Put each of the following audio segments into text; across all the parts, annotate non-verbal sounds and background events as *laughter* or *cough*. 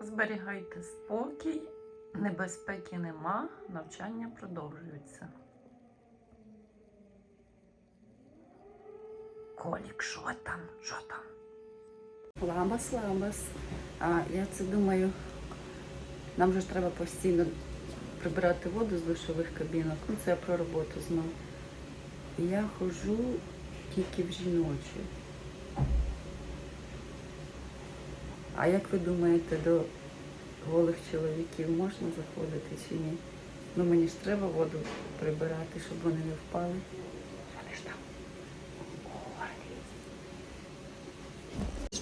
Зберігайте спокій, небезпеки нема, навчання продовжується. Колік, що там? Що там? Ламбас, ламбас. А я це думаю, нам же ж треба постійно прибирати воду з душових кабінок. Ну, це я про роботу знов. Я ходжу тільки в жіночі. А як ви думаєте, до голих чоловіків можна заходити чи ні? Ну мені ж треба воду прибирати, щоб вони не впали. Вони ж там.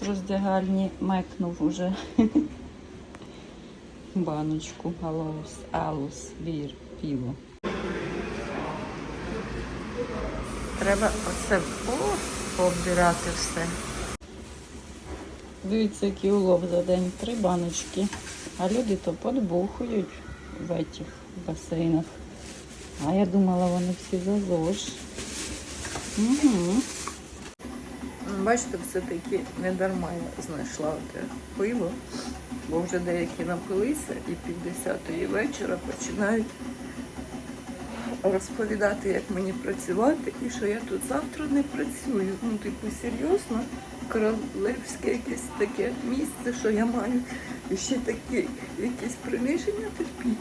В роздягальні мекнув уже *laughs* баночку галус, алус, бір, піво. Треба оце о, пообдирати все. Дивіться, який улов за день. Три баночки. А люди то подбухують в этих басейнах. А я думала, вони всі за ЗОЖ. Угу. Бачите, все-таки не дарма я знайшла те пиво, бо вже деякі напилися і півдесятої вечора починають розповідати, як мені працювати і що я тут завтра не працюю. Ну, типу, серйозно, королевське якесь таке місце, що я маю і ще таке якесь приниження терпіть.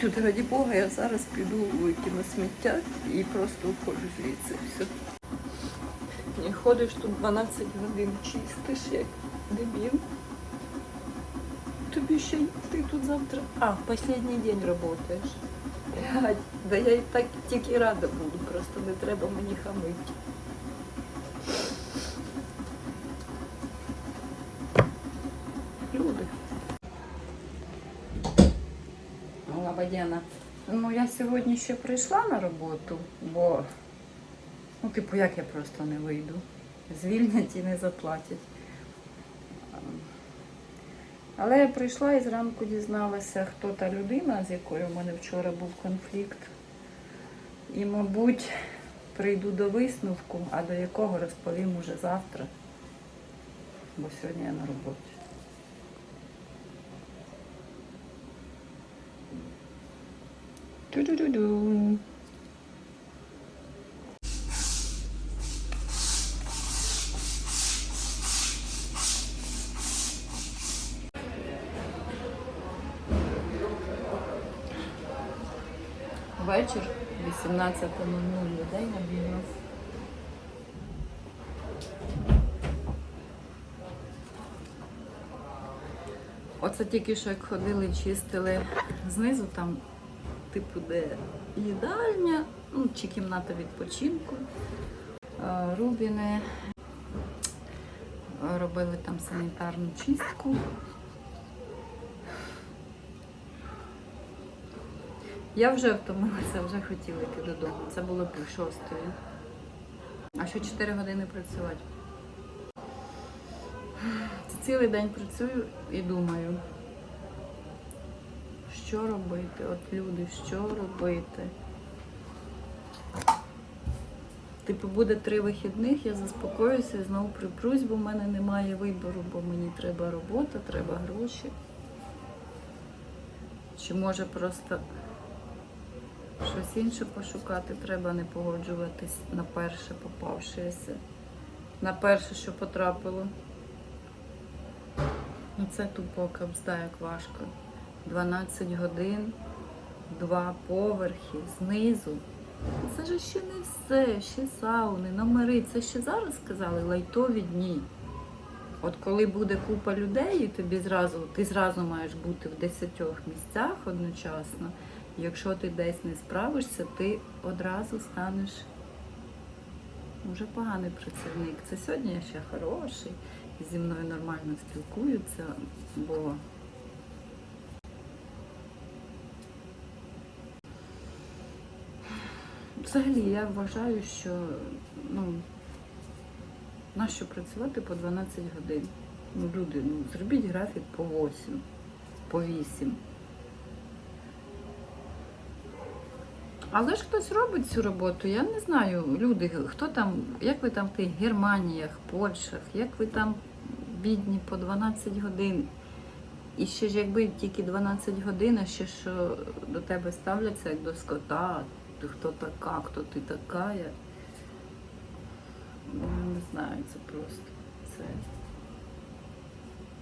Чути, раді Бога, я зараз піду викину сміття і просто уходжу звідси. Все. Не ходиш тут 12 годин, чистиш як дебіл. Тобі ще й ти тут завтра. А, останній день працюєш. Да я і так тільки рада буду, просто не треба мені хамити. Люди. Лабадяна. Ну, я сьогодні ще прийшла на роботу, бо, ну, типу, як я просто не вийду. Звільнять і не заплатять. Але я прийшла і зранку дізналася, хто та людина, з якою в мене вчора був конфлікт. І, мабуть, прийду до висновку, а до якого розповім уже завтра, бо сьогодні я на роботі. Ту-ду-ду-ду. Вечір 18.00 людей набігав. Оце тільки що як ходили, чистили знизу там, типу, де їдальня, ну, чи кімната відпочинку. Е, Рубіни е, робили там санітарну чистку. Я вже втомилася, вже хотіла йти додому. Це було пів шостої. А що 4 години працювати? Цілий день працюю і думаю, що робити? От люди, що робити? Типу буде три вихідних, я заспокоюся і знову припрусь, бо в мене немає вибору, бо мені треба робота, треба гроші. Чи може просто щось інше пошукати, треба не погоджуватись на перше попавшеся, на перше, що потрапило. Ну це тупо кабзда, як важко. 12 годин, два поверхи, знизу. Це ж ще не все, ще сауни, номери. Це ще зараз сказали лайтові дні. От коли буде купа людей, і тобі зразу, ти зразу маєш бути в 10 місцях одночасно. Якщо ти десь не справишся, ти одразу станеш вже поганий працівник. Це сьогодні я ще хороший, зі мною нормально спілкуються, бо взагалі я вважаю, що ну, нащо працювати по 12 годин. Ну, люди, ну, зробіть графік по 8, по 8. Але ж хтось робить цю роботу, я не знаю, люди, хто там, як ви там в тих Германіях, Польщах, як ви там бідні по 12 годин І ще ж якби тільки 12 годин, а ще що до тебе ставляться як до скота, ти хто така, хто ти така. Ну, не знаю, це просто. Це,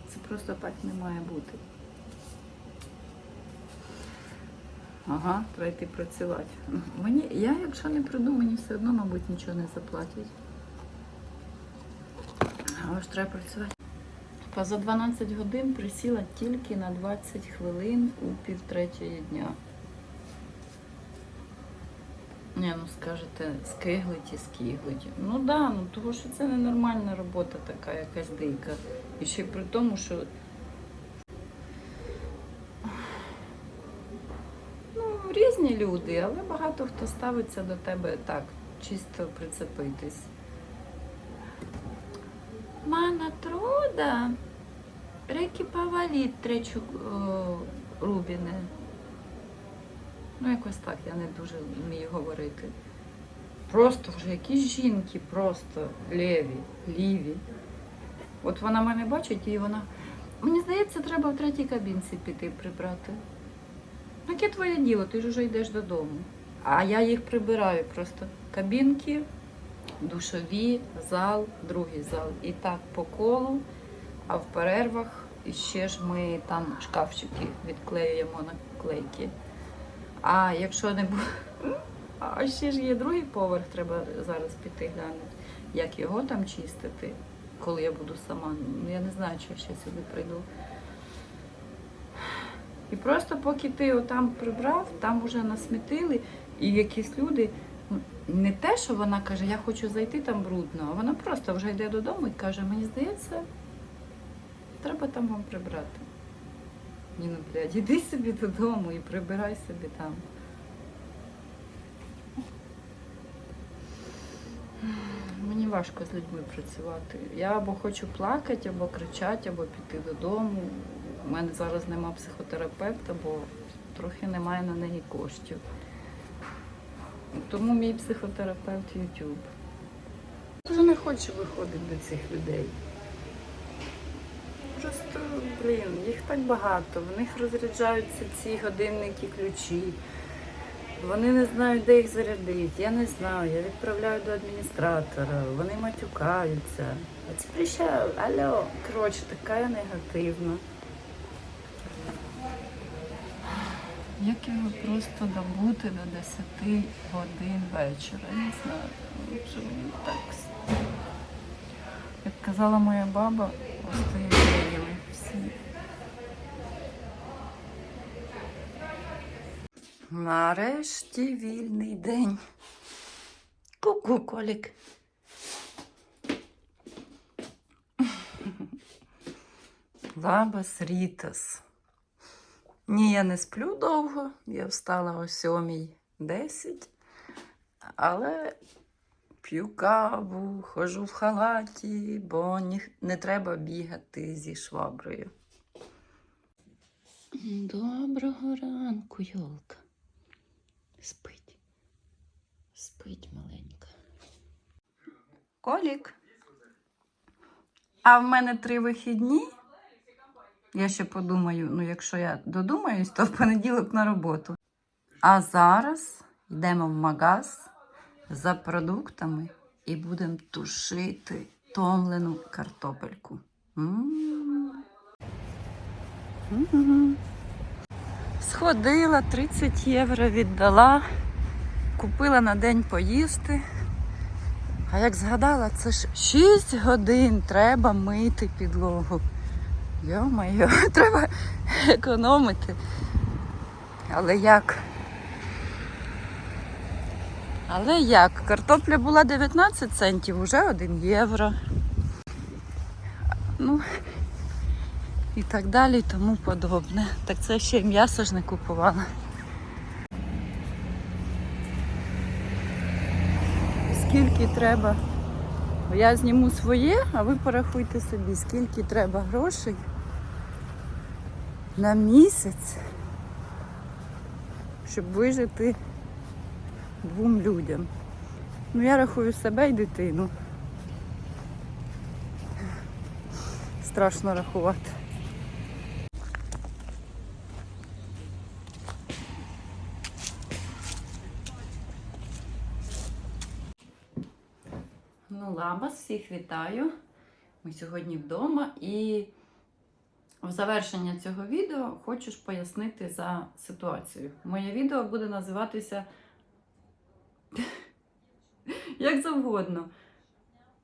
це просто так не має бути. Ага, треба йти працювати. Мені, я, якщо не прийду, мені все одно, мабуть, нічого не заплатять. Але ж треба працювати. Та за 12 годин присіла тільки на 20 хвилин у півтретьої дня. Ні, ну скажете, скиглиті, скиглиті. Ну так, да, ну тому що це ненормальна робота така, якась дика. І ще й при тому, що. Ну, різні люди, але багато хто ставиться до тебе так, чисто прицепитись. Мана труда. Реки повалить тречу о, рубіне. Ну, якось так, я не дуже вмію говорити. Просто вже якісь жінки, просто ліві, ліві. От вона мене бачить і вона. Мені здається, треба в третій кабінці піти прибрати. Ну, Яке твоє діло, ти ж вже йдеш додому. А я їх прибираю просто кабінки, душові, зал, другий зал. І так по колу, а в перервах ще ж ми там шкафчики відклеюємо на клейки. А якщо не буде. *laughs* А ще ж є другий поверх, треба зараз піти глянути, як його там чистити, коли я буду сама. Ну я не знаю, чи я ще сюди прийду. І просто поки ти отам прибрав, там вже насмітили, і якісь люди. ну, Не те, що вона каже, я хочу зайти там брудно, а вона просто вже йде додому і каже, мені здається, треба там вам прибрати. Ні, ну блядь, іди собі додому і прибирай собі там. Мені важко з людьми працювати. Я або хочу плакати, або кричати, або піти додому. У мене зараз нема психотерапевта, бо трохи немає на неї коштів. Тому мій психотерапевт YouTube. Вже не хочу виходити до цих людей. Просто, блін, їх так багато. В них розряджаються ці годинники ключі. Вони не знають, де їх зарядити. Я не знаю. Я відправляю до адміністратора. Вони матюкаються. А ці прийшов, алло. Коротше, така я негативна. Як його просто добути до 10 годин вечора? Я не знаю. Що мені так. Як казала моя баба, остаємо всі. Нарешті вільний день. Ку-ку, колік. Лабас Рітас. Ні, я не сплю довго. Я встала о 7.10, але п'ю каву, ходжу в халаті, бо не треба бігати зі шваброю. Доброго ранку, Йолка. Спить. Спить маленька. Колік. А в мене три вихідні. Я ще подумаю, ну якщо я додумаюсь, то в понеділок на роботу. А зараз йдемо в магаз за продуктами і будемо тушити томлену картопельку. Сходила, 30 євро віддала, купила на день поїсти. А як згадала, це ж 6 годин треба мити підлогу. Йо-моє, *laughs* треба економити. Але як? Але як? Картопля була 19 центів, уже 1 євро. Ну, і так далі, і тому подобне. Так це ще й м'ясо ж не купувала. Скільки треба? Я зніму своє, а ви порахуйте собі, скільки треба грошей на місяць, щоб вижити двом людям. Ну, я рахую себе і дитину. Страшно рахувати. Ну, лабас, всіх вітаю. Ми сьогодні вдома і в завершення цього відео хочу ж пояснити за ситуацію. Моє відео буде називатися *laughs* як завгодно.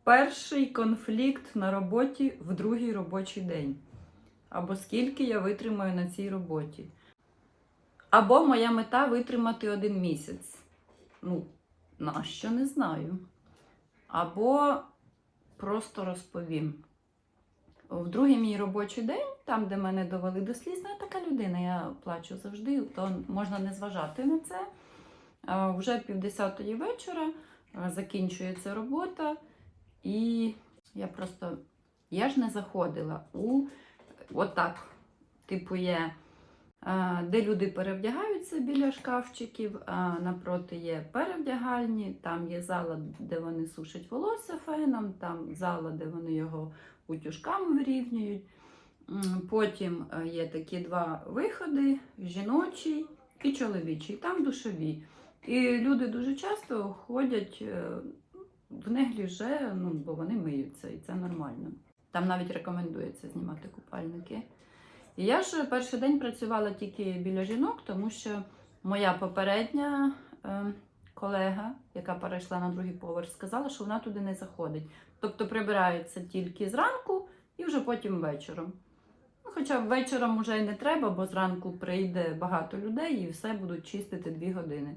Перший конфлікт на роботі в другий робочий день. Або скільки я витримаю на цій роботі. Або моя мета витримати один місяць. Ну, нащо не знаю. Або просто розповім. В другий мій робочий день, там, де мене довели до сліз, ну, я така людина, я плачу завжди, то можна не зважати на це. Вже півдесятої вечора закінчується робота, і я просто я ж не заходила у отак, типу, є. Де люди перевдягаються біля шкафчиків, напроти є перевдягальні, там є зала, де вони сушать волосся феном, там зала, де вони його утюжками вирівнюють. Потім е, є такі два виходи: жіночий і чоловічий, там душові. І люди дуже часто ходять е, в негліже, ну, бо вони миються, і це нормально. Там навіть рекомендується знімати купальники. І я ж перший день працювала тільки біля жінок, тому що моя попередня е, колега, яка перейшла на другий поверх, сказала, що вона туди не заходить. Тобто прибирається тільки зранку і вже потім вечором. Ну, хоча вечором вже й не треба, бо зранку прийде багато людей і все будуть чистити дві години.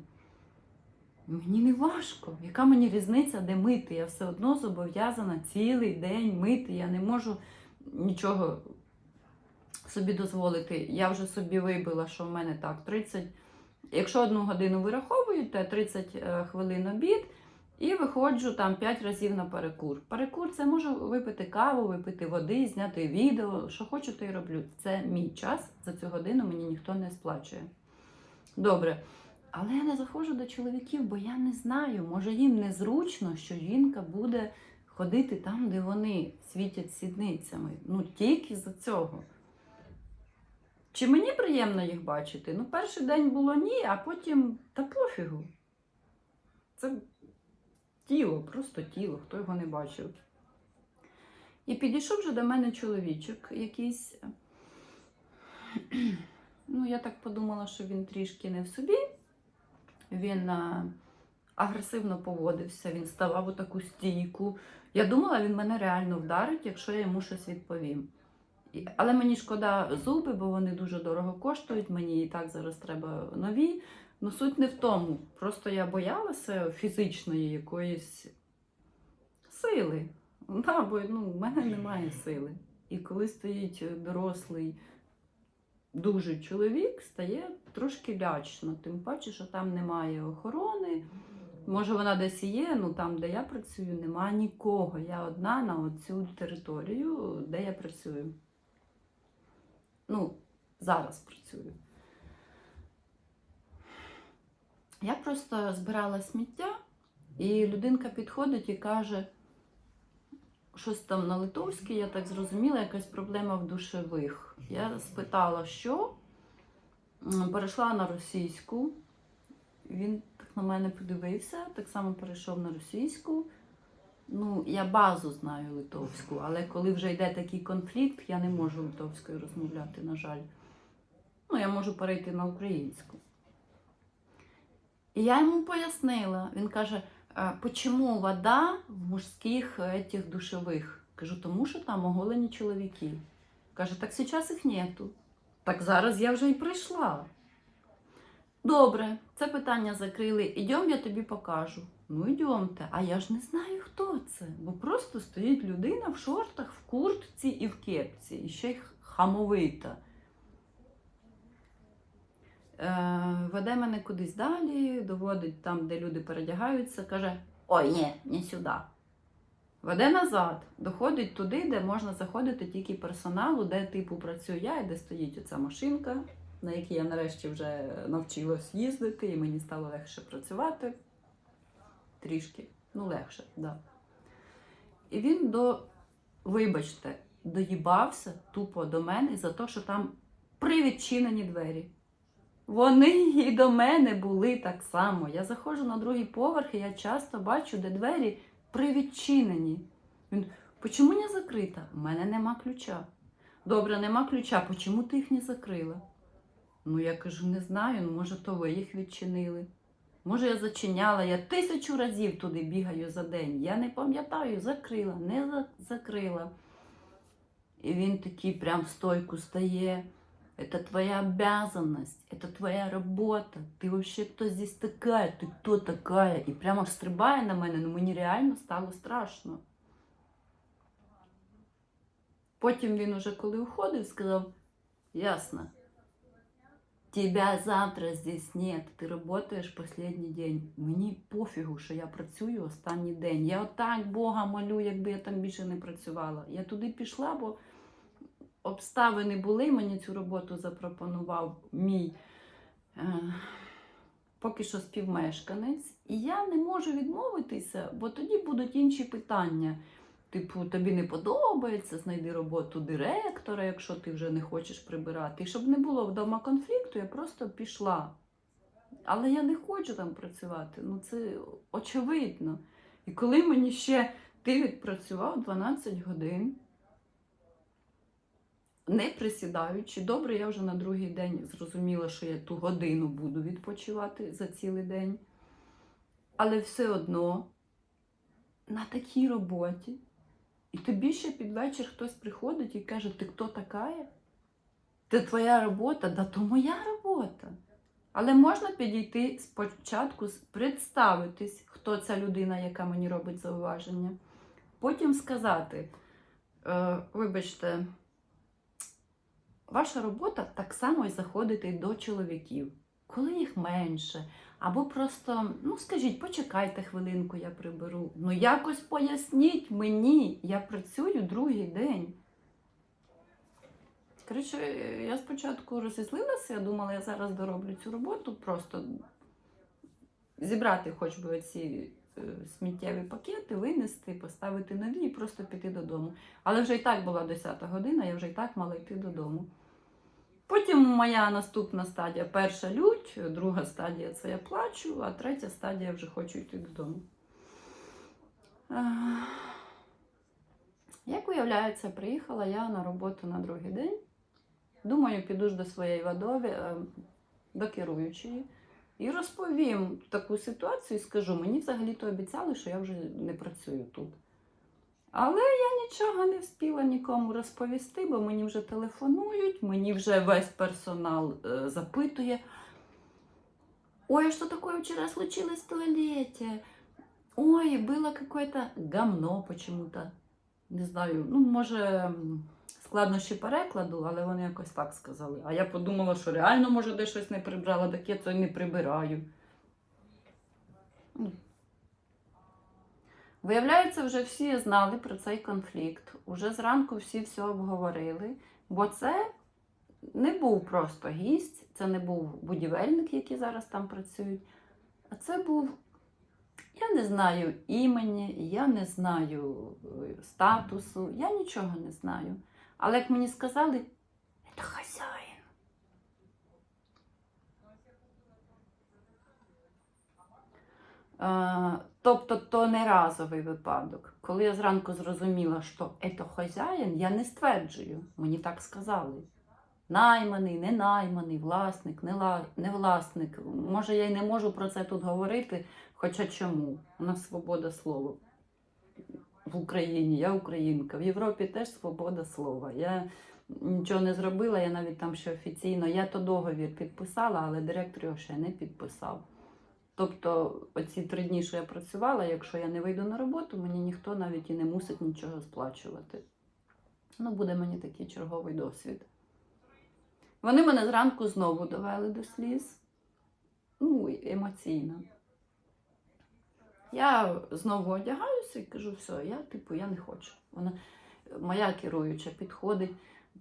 Мені не важко. Яка мені різниця, де мити? Я все одно зобов'язана цілий день мити. Я не можу нічого собі дозволити. Я вже собі вибила, що в мене так 30. Якщо одну годину вираховують, то 30 е, хвилин обід. І виходжу там 5 разів на перекур. Перекур це можу випити каву, випити води, зняти відео. Що хочу, то й роблю. Це мій час. За цю годину мені ніхто не сплачує. Добре. Але я не заходжу до чоловіків, бо я не знаю. Може їм незручно, що жінка буде ходити там, де вони світять сідницями. Ну тільки за цього. Чи мені приємно їх бачити? Ну, перший день було ні, а потім та пофігу. Це тіло, просто тіло, хто його не бачив. І підійшов вже до мене чоловічок якийсь. *clears throat* Ну, я так подумала, що він трішки не в собі. Він агресивно поводився, він ставав у таку стійку. Я думала, він мене реально вдарить, якщо я йому щось відповім. Але мені шкода зуби, бо вони дуже дорого коштують. Мені і так зараз треба нові. Ну, суть не в тому. Просто я боялася фізичної якоїсь сили. Да, бо ну, в мене немає сили. І коли стоїть дорослий дуже чоловік, стає трошки лячно. Тим паче, що там немає охорони. Може, вона десь є, ну там, де я працюю, немає нікого. Я одна на оцю територію, де я працюю. Ну, зараз працюю. Я просто збирала сміття, і людинка підходить і каже, щось там на литовській, я так зрозуміла, якась проблема в душевих. Я спитала, що, перейшла на російську. Він так на мене подивився, так само перейшов на російську. Ну, я базу знаю литовську, але коли вже йде такий конфлікт, я не можу литовською розмовляти, на жаль. Ну, я можу перейти на українську. І я йому пояснила. Він каже, «А почему вода в мужських этих душових? Кажу, тому що там оголені чоловіки. Каже, так зараз їх нету. Так зараз я вже і прийшла. Добре, це питання закрили. Ідем, я тобі покажу. Ну, йдемте. А я ж не знаю, хто це. Бо просто стоїть людина в шортах, в куртці і в кепці. І ще й хамовита. Е, веде мене кудись далі, доводить там, де люди передягаються, каже: Ой, ні, не сюди. Веде назад, доходить туди, де можна заходити тільки персоналу, де типу працюю я, і де стоїть оця машинка, на якій я нарешті вже навчилась їздити, і мені стало легше працювати. Трішки, ну легше, так. Да. І він до, вибачте, доїбався тупо до мене за те, що там привідчинені двері. Вони і до мене були так само. Я заходжу на другий поверх, і я часто бачу, де двері при відчиненні. Він, почому не закрита? У мене нема ключа. Добре, нема ключа, почому ти їх не закрила? Ну, я кажу, не знаю, ну може, то ви їх відчинили. Може, я зачиняла, я тисячу разів туди бігаю за день. Я не пам'ятаю, закрила, не закрила. І він такий прям в стойку стає. Это твоя обязанность, это твоя работа. Ти вообще хто здесь такая? Ти хто такая? І прямо стрибає на мене, ну мені реально стало страшно. Потім він уже коли уходив, сказав: ясно, тебя завтра здесь нет, ти работаєш последній день. Мені пофігу, що я працюю останній день. Я отак Бога молю, якби я там більше не працювала. Я туди пішла, бо обставини були, мені цю роботу запропонував мій е, поки що співмешканець. І я не можу відмовитися, бо тоді будуть інші питання. Типу, тобі не подобається, знайди роботу директора, якщо ти вже не хочеш прибирати. І щоб не було вдома конфлікту, я просто пішла. Але я не хочу там працювати. Ну це очевидно. І коли мені ще ти відпрацював 12 годин, не присідаючи, добре, я вже на другий день зрозуміла, що я ту годину буду відпочивати за цілий день. Але все одно на такій роботі, і тобі ще під вечір хтось приходить і каже, ти хто така? Це твоя робота, да то моя робота. Але можна підійти спочатку, представитись, хто ця людина, яка мені робить зауваження. Потім сказати: е, вибачте, ваша робота так само і заходити до чоловіків, коли їх менше. Або просто, ну скажіть, почекайте хвилинку, я приберу. Ну якось поясніть мені, я працюю другий день. Коротше, я спочатку розізлилася, я думала, я зараз дороблю цю роботу, просто зібрати хоч би оці е, сміттєві пакети, винести, поставити нові і просто піти додому. Але вже і так була 10-та година, я вже і так мала йти додому. Потім моя наступна стадія перша лють, друга стадія це я плачу, а третя стадія вже хочу йти додому. Як виявляється, приїхала я на роботу на другий день. Думаю, піду ж до своєї вадові, е, до керуючої, і розповім таку ситуацію і скажу, мені взагалі-то обіцяли, що я вже не працюю тут. Але я нічого не встигла нікому розповісти, бо мені вже телефонують, мені вже весь персонал е, запитує. Ой, а что такое вчера случилось в туалете? Ой, было какое-то говно почему-то. Не знаю, ну, може, складнощі перекладу, але вони якось так сказали. А я подумала, що реально, може, де щось не прибрала, так я це не прибираю. Виявляється, вже всі знали про цей конфлікт. Уже зранку всі все обговорили, бо це не був просто гість, це не був будівельник, який зараз там працюють. А це був, я не знаю імені, я не знаю е, статусу, я нічого не знаю. Але як мені сказали, це хазяїн. Е, Тобто то не разовий випадок. Коли я зранку зрозуміла, що це хазяїн, я не стверджую, мені так сказали. Найманий, не найманий, власник, не, ла... не власник. Може, я й не можу про це тут говорити, хоча чому? У нас свобода слова в Україні, я українка. В Європі теж свобода слова. Я нічого не зробила, я навіть там ще офіційно. Я то договір підписала, але директор його ще не підписав. Тобто, оці три дні, що я працювала, якщо я не вийду на роботу, мені ніхто навіть і не мусить нічого сплачувати. Ну, буде мені такий черговий досвід. Вони мене зранку знову довели до сліз. Ну, емоційно. Я знову одягаюся і кажу, все, я типу, я не хочу. Вона, моя керуюча підходить.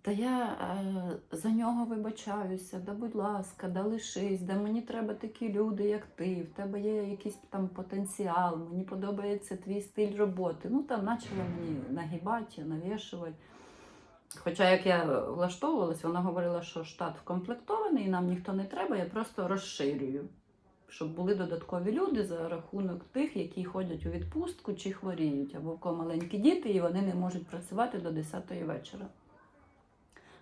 Та я е, за нього вибачаюся, да будь ласка, да лишись, да мені треба такі люди, як ти, в тебе є якийсь там потенціал, мені подобається твій стиль роботи. Ну там почала мені нагибати, навішувати. Хоча як я влаштовувалась, вона говорила, що штат вкомплектований, нам ніхто не треба, я просто розширюю. щоб були додаткові люди за рахунок тих, які ходять у відпустку чи хворіють, або в кого маленькі діти, і вони не можуть працювати до 10 вечора.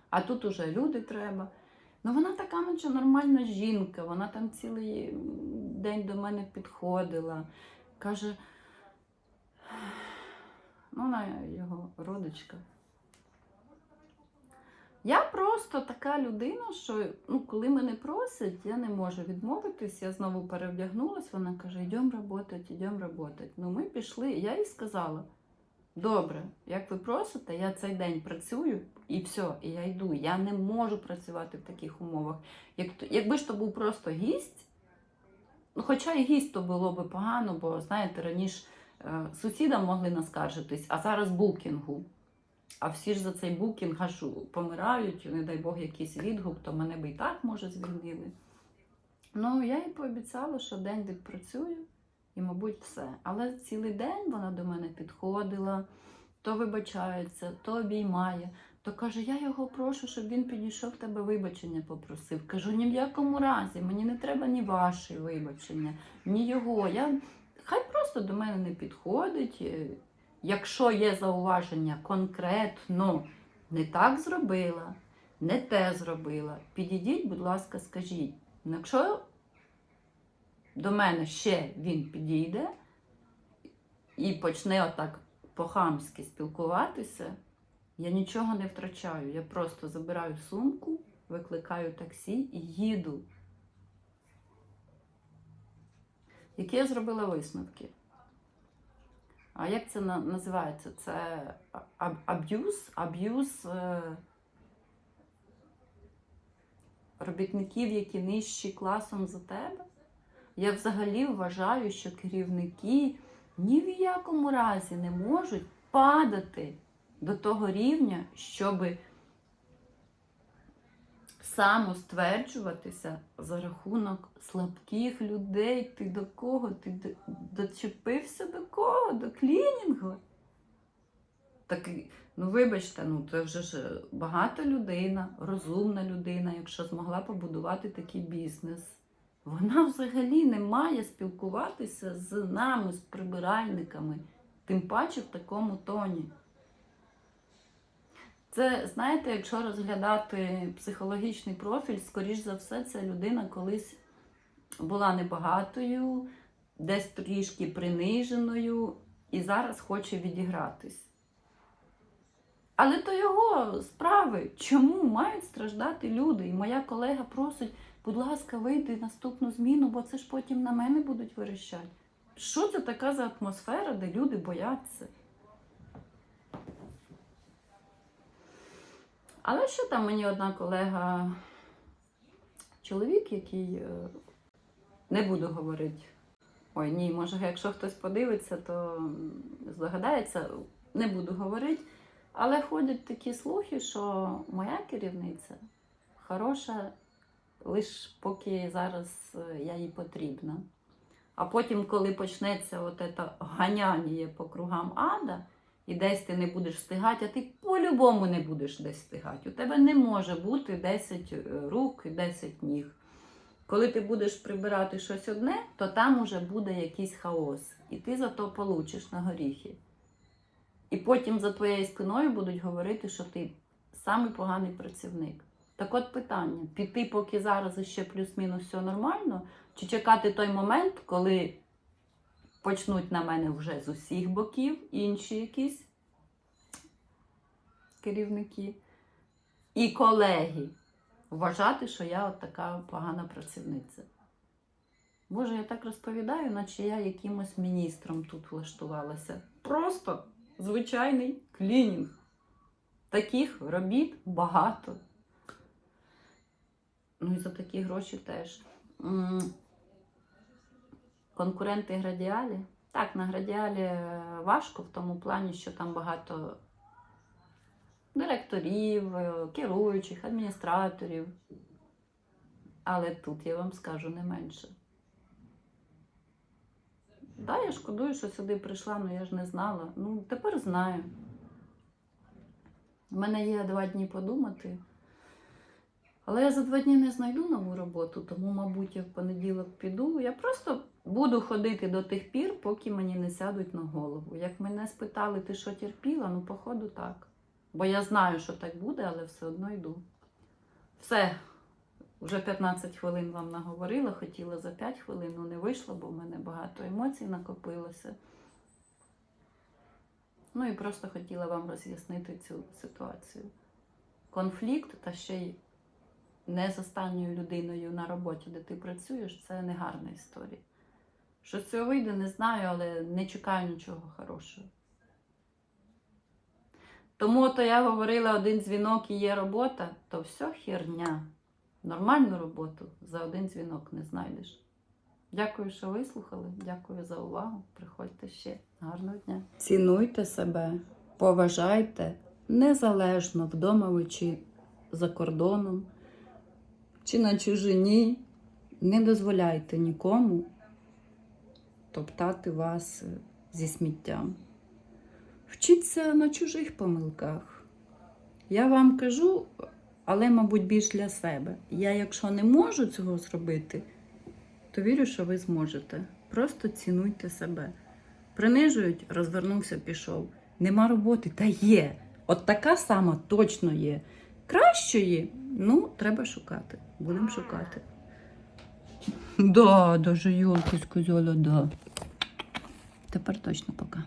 А тут уже люди треба. Ну, вона така наче нормальна жінка, вона там цілий день до мене підходила. Каже, ну, вона його родичка. Я просто така людина, що ну, коли мене просять, я не можу відмовитись. Я знову перевдягнулась, вона каже, йдемо працювати, йдемо працювати. Ну, ми пішли, я їй сказала: добре, як ви просите, я цей день працюю і все, і я йду. Я не можу працювати в таких умовах. Як, якби ж то був просто гість, ну, хоча і гість то було би погано, бо знаєте, раніше е, сусідам могли наскаржитись, а зараз букінгу. А всі ж за цей букінг аж помирають, не дай Бог, якийсь відгук, то мене би і так, може, звільнили. Ну, я їй пообіцяла, що день відпрацюю і, мабуть, все. Але цілий день вона до мене підходила, то вибачається, то обіймає, то каже, я його прошу, щоб він підійшов тебе вибачення попросив. Кажу, ні в якому разі, мені не треба ні ваші вибачення, ні його. Я... Хай просто до мене не підходить. е, Якщо є зауваження конкретно, не так зробила, не те зробила, підійдіть, будь ласка, скажіть. Ну, Якщо до мене ще він підійде і почне отак по-хамськи спілкуватися, я нічого не втрачаю. Я просто забираю сумку, викликаю таксі і їду. Які я зробила висновки? А як це називається? Це аб'юз? Аб'юз е, робітників, які нижчі класом за тебе? Я взагалі вважаю, що керівники ні в якому разі не можуть падати до того рівня, щоб самостверджуватися за рахунок слабких людей. Ти до кого? Ти дочепився до кого? До клінінгу? Так, ну вибачте, ну це вже ж багата людина, розумна людина, якщо змогла побудувати такий бізнес. Вона взагалі не має спілкуватися з нами, з прибиральниками, тим паче в такому тоні. Це, знаєте, якщо розглядати психологічний профіль, скоріш за все, ця людина колись була небагатою, десь трішки приниженою і зараз хоче відігратись. Але то його справи. Чому мають страждати люди? І моя колега просить, будь ласка, вийди наступну зміну, бо це ж потім на мене будуть вирішати. Що це така за атмосфера, де люди бояться? Але що там мені одна колега, чоловік, який е, не буду говорити. Ой, ні, може, якщо хтось подивиться, то здогадається, не буду говорити. Але ходять такі слухи, що моя керівниця хороша лише поки зараз е, я їй потрібна. А потім, коли почнеться от це ганяння по кругам ада, і десь ти не будеш встигати, а ти по-любому не будеш десь встигати. У тебе не може бути 10 рук і 10 ніг. Коли ти будеш прибирати щось одне, то там уже буде якийсь хаос. І ти зато получиш на горіхи. І потім за твоєю спиною будуть говорити, що ти самий поганий працівник. Так от питання: піти, поки зараз ще плюс-мінус все нормально, чи чекати той момент, коли почнуть на мене вже з усіх боків інші якісь керівники і колеги вважати, що я от така погана працівниця. Боже, я так розповідаю, наче я якимось міністром тут влаштувалася. Просто звичайний клінінг. Таких робіт багато. Ну і за такі гроші теж. Конкуренти градіалі. Так, на градіалі е, важко в тому плані, що там багато директорів, е, керуючих, адміністраторів. Але тут я вам скажу не менше. Да, я шкодую, що сюди прийшла, але я ж не знала. Ну, тепер знаю. У мене є два дні подумати. Але я за два дні не знайду нову роботу, тому, мабуть, я в понеділок піду. Я просто буду ходити до тих пір, поки мені не сядуть на голову. Як мене спитали, ти що терпіла? Ну, походу, так. Бо я знаю, що так буде, але все одно йду. Все, вже 15 хвилин вам наговорила, хотіла за 5 хвилин, ну не вийшло, бо в мене багато емоцій накопилося. Ну і просто хотіла вам роз'яснити цю ситуацію. Конфлікт та ще й не з останньою людиною на роботі, де ти працюєш, це не гарна історія. Що з цього вийде, не знаю, але не чекаю нічого хорошого. Тому то я говорила один дзвінок і є робота, то все херня. Нормальну роботу за один дзвінок не знайдеш. Дякую, що вислухали. Дякую за увагу. Приходьте ще. Гарного дня. Цінуйте себе, поважайте незалежно вдома чи за кордоном, чи на чужині. Не дозволяйте нікому топтати вас е, зі сміттям. Вчіться на чужих помилках. Я вам кажу, але, мабуть, більш для себе. Я, якщо не можу цього зробити, то вірю, що ви зможете. Просто цінуйте себе. Принижують, розвернувся, пішов. Нема роботи, та є. От така сама точно є. Кращої, ну, треба шукати. Будемо шукати. Да, даже елки сказала, да. Тепер точно пока.